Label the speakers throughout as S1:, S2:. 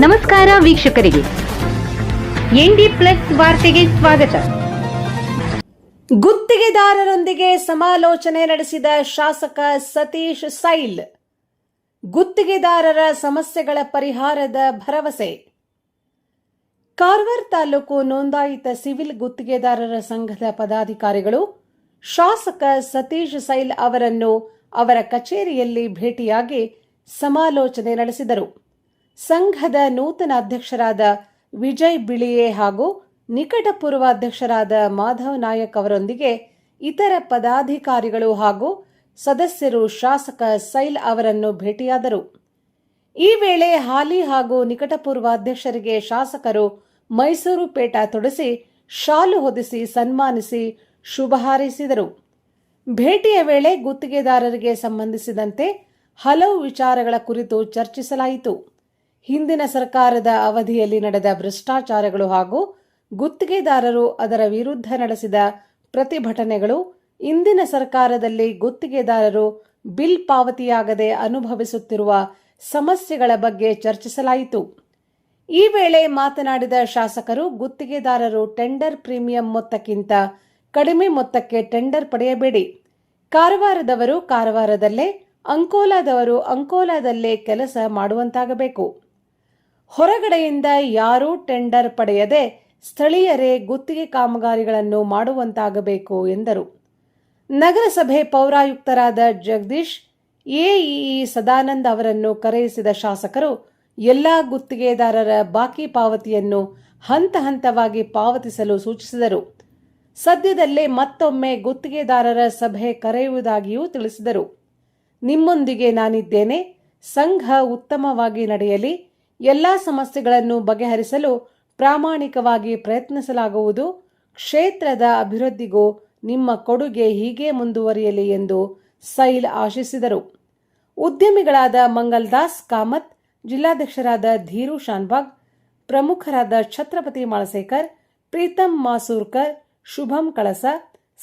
S1: ನಮಸ್ಕಾರ ವೀಕ್ಷಕರಿಗೆ. ND plus ವಾರ್ತೆಗೆ ಸ್ವಾಗತ.
S2: ಗುತ್ತಿಗೆದಾರರೊಂದಿಗೆ ಸಮಾಲೋಚನೆ ನಡೆಸಿದ ಶಾಸಕ ಸತೀಶ್ ಸೈಲ್, ಗುತ್ತಿಗೆದಾರರ ಸಮಸ್ಯೆಗಳ ಪರಿಹಾರದ ಭರವಸೆ. ಕಾರವಾರ ತಾಲೂಕು ನೋಂದಾಯಿತ ಸಿವಿಲ್ ಗುತ್ತಿಗೆದಾರರ ಸಂಘದ ಪದಾಧಿಕಾರಿಗಳು ಶಾಸಕ ಸತೀಶ್ ಸೈಲ್ ಅವರನ್ನು ಅವರ ಕಚೇರಿಯಲ್ಲಿ ಭೇಟಿಯಾಗಿ ಸಮಾಲೋಚನೆ ನಡೆಸಿದರು. ಸಂಘದ ನೂತನ ಅಧ್ಯಕ್ಷರಾದ ವಿಜಯ್ ಬಿಳಿಯೇ ಹಾಗೂ ನಿಕಟಪೂರ್ವ ಅಧ್ಯಕ್ಷರಾದ ಮಾಧವ್ ನಾಯಕ್ ಅವರೊಂದಿಗೆ ಇತರ ಪದಾಧಿಕಾರಿಗಳು ಹಾಗೂ ಸದಸ್ಯರು ಶಾಸಕ ಸೈಲ್ ಅವರನ್ನು ಭೇಟಿಯಾದರು. ಈ ವೇಳೆ ಹಾಲಿ ಹಾಗೂ ನಿಕಟಪೂರ್ವ ಅಧ್ಯಕ್ಷರಿಗೆ ಶಾಸಕರು ಮೈಸೂರು ಪೇಟ ತೊಡಿಸಿ ಶಾಲು ಹೊದಿಸಿ ಸನ್ಮಾನಿಸಿ ಶುಭ ಹಾರೈಸಿದರು. ಭೇಟಿಯ ವೇಳೆ ಗುತ್ತಿಗೆದಾರರಿಗೆ ಸಂಬಂಧಿಸಿದಂತೆ ಹಲವು ವಿಚಾರಗಳ ಕುರಿತು ಚರ್ಚಿಸಲಾಯಿತು. ಹಿಂದಿನ ಸರ್ಕಾರದ ಅವಧಿಯಲ್ಲಿ ನಡೆದ ಭ್ರಷ್ಟಾಚಾರಗಳು ಹಾಗೂ ಗುತ್ತಿಗೆದಾರರು ಅದರ ವಿರುದ್ಧ ನಡೆಸಿದ ಪ್ರತಿಭಟನೆಗಳು ಇಂದಿನ ಸರ್ಕಾರದಲ್ಲಿ ಗುತ್ತಿಗೆದಾರರು ಬಿಲ್ ಪಾವತಿಯಾಗದೆ ಅನುಭವಿಸುತ್ತಿರುವ ಸಮಸ್ಯೆಗಳ ಬಗ್ಗೆ ಚರ್ಚಿಸಲಾಯಿತು. ಈ ವೇಳೆ ಮಾತನಾಡಿದ ಶಾಸಕರು, ಗುತ್ತಿಗೆದಾರರು ಟೆಂಡರ್ ಪ್ರೀಮಿಯಂ ಮೊತ್ತಕ್ಕಿಂತ ಕಡಿಮೆ ಮೊತ್ತಕ್ಕೆ ಟೆಂಡರ್ ಪಡೆಯಬೇಡಿ. ಕಾರವಾರದವರು ಕಾರವಾರದಲ್ಲೇ, ಅಂಕೋಲಾದವರು ಅಂಕೋಲಾದಲ್ಲೇ ಕೆಲಸ ಮಾಡುವಂತಾಗಬೇಕು. ಹೊರಗಡೆಯಿಂದ ಯಾರೂ ಟೆಂಡರ್ ಪಡೆಯದೆ ಸ್ಥಳೀಯರೇ ಗುತ್ತಿಗೆ ಕಾಮಗಾರಿಗಳನ್ನು ಮಾಡುವಂತಾಗಬೇಕು ಎಂದರು. ನಗರಸಭೆ ಪೌರಾಯುಕ್ತರಾದ ಜಗದೀಶ್, ಎಇಇ ಸದಾನಂದ್ ಅವರನ್ನು ಕರೆಯಿಸಿದ ಶಾಸಕರು, ಎಲ್ಲಾ ಗುತ್ತಿಗೆದಾರರ ಬಾಕಿ ಪಾವತಿಯನ್ನು ಹಂತ ಹಂತವಾಗಿ ಪಾವತಿಸಲು ಸೂಚಿಸಿದರು. ಸದ್ಯದಲ್ಲೇ ಮತ್ತೊಮ್ಮೆ ಗುತ್ತಿಗೆದಾರರ ಸಭೆ ಕರೆಯುವುದಾಗಿಯೂ ತಿಳಿಸಿದರು. ನಿಮ್ಮೊಂದಿಗೆ ನಾನಿದ್ದೇನೆ. ಸಂಘ ಉತ್ತಮವಾಗಿ ನಡೆಯಲಿ. ಎಲ್ಲಾ ಸಮಸ್ಯೆಗಳನ್ನು ಬಗೆಹರಿಸಲು ಪ್ರಾಮಾಣಿಕವಾಗಿ ಪ್ರಯತ್ನಿಸಲಾಗುವುದು. ಕ್ಷೇತ್ರದ ಅಭಿವೃದ್ಧಿಗೂ ನಿಮ್ಮ ಕೊಡುಗೆ ಹೀಗೆ ಮುಂದುವರಿಯಲಿ ಎಂದು ಸೈಲ್ ಆಶಿಸಿದರು. ಉದ್ಯಮಿಗಳಾದ ಮಂಗಲ್ ದಾಸ್ ಕಾಮತ್, ಜಿಲ್ಲಾಧ್ಯಕ್ಷರಾದ ಧೀರು ಶಾನ್ಬಾಗ್, ಪ್ರಮುಖರಾದ ಛತ್ರಪತಿ ಮಾಳಸೇಕರ್ ಪ್ರೀತಮ್ ಮಾಸೂರ್ಕರ್, ಶುಭಂ ಕಳಸ,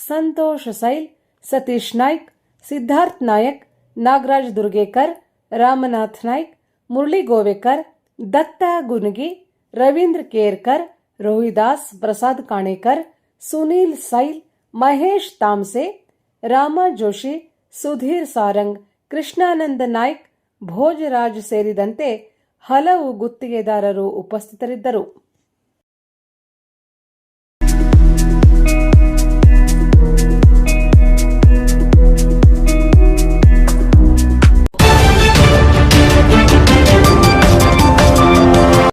S2: ಸಂತೋಷ್ ಸೈಲ್, ಸತೀಶ್ ನಾಯ್ಕ್, ಸಿದ್ಧಾರ್ಥ್ ನಾಯಕ್, ನಾಗರಾಜ್ ದುರ್ಗೇಕರ್, ರಾಮನಾಥ್ ನಾಯ್ಕ್, ಮುರಳಿ ಗೋವೇಕರ್ ದತ್ತ ಗುನಗಿ ರವೀಂದ್ರ ಕೇರ್ಕರ್, ರೋಹಿದಾಸ್ ಪ್ರಸಾದ್ ಕಾಣೇಕರ್, ಸುನೀಲ್ ಸೈಲ್, ಮಹೇಶ್ ತಾಮ್ಸೆ, ರಾಮ ಜೋಶಿ, ಸುಧೀರ್ ಸಾರಂಗ್, ಕೃಷ್ಣಾನಂದ ನಾಯ್ಕ್, ಭೋಜರಾಜ್ ಸೇರಿದಂತೆ ಹಲವು ಗುತ್ತಿಗೆದಾರರು ಉಪಸ್ಥಿತರಿದ್ದರು.